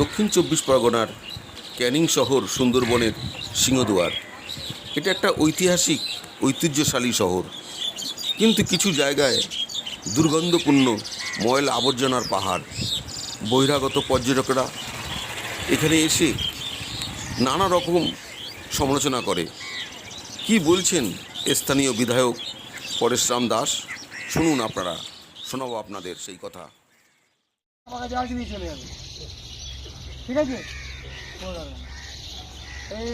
দক্ষিণ চব্বিশ পরগনার ক্যানিং শহর সুন্দরবনের সিংহদুয়ার। এটা একটা ঐতিহাসিক, ঐতিহ্যশালী শহর। কিন্তু কিছু জায়গায় দুর্গন্ধপূর্ণ ময়লা আবর্জনার পাহাড়, বহিরাগত পর্যটকরা এখানে এসে নানা রকম সমালোচনা করে। কি বলছেন স্থানীয় বিধায়ক পরেশরাম দাস? শুনুন আপনারা, শোনাবো আপনাদের সেই কথা আমার কাছে আসলেই চলে যাবে ঠিক আছে। এই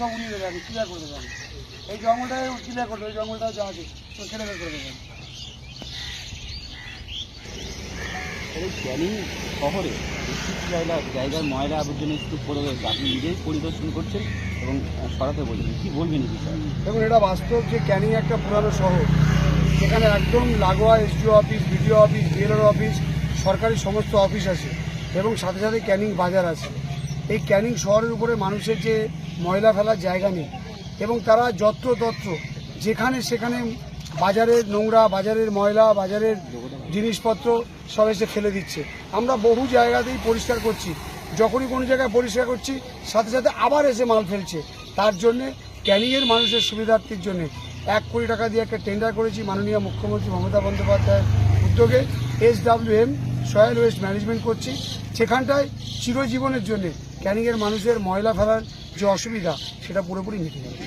সব উড়িয়ে দেবে আগে ক্লিয়ার করে দেবে। এই জঙ্গলটা ক্লিয়ার করে দেবে এই জঙ্গলটা যা আছে তো কেটে বের করে দেবেন এই ক্যানিং শহরে জায়গা জায়গায় ময়লা আবর্জনা স্তূপ পড়ে রয়েছে আপনি নিজেই পরিদর্শন করছেন এবং সরাতে বলছেন। কি বলবেন এই বিষয়ে? দেখুন এটা বাস্তব যে ক্যানিং একটা পুরানো শহর। যেখানে একদম লাগোয়া এসডিও অফিস বিডিও অফিস বিএলওর অফিস সরকারি সমস্ত অফিস আছে। এবং সাথে সাথে ক্যানিং বাজার আছে। এই ক্যানিং শহরের উপরে মানুষের যে ময়লা ফেলার জায়গা নেই এবং তারা যত্র তত্র যেখানে সেখানে বাজারের নোংরা, বাজারের ময়লা, বাজারের জিনিসপত্র সব এসে ফেলে দিচ্ছে। আমরা বহু জায়গাতেই পরিষ্কার করছি। যখনই কোনো জায়গায় পরিষ্কার করছি, সাথে সাথে আবার এসে মাল ফেলছে। তার জন্যে ক্যানিংয়ের মানুষের সুবিধার্থীর জন্য এক কোটি টাকা দিয়ে একটা টেন্ডার করেছি মাননীয় মুখ্যমন্ত্রী মমতা বন্দ্যোপাধ্যায়ের উদ্যোগে। S W M solid waste management করছি। সেখানটায় চিরজীবনের জন্যে ক্যানিংয়ের মানুষের ময়লা ফেলার যে অসুবিধা সেটা পুরোপুরি মিটে যাবে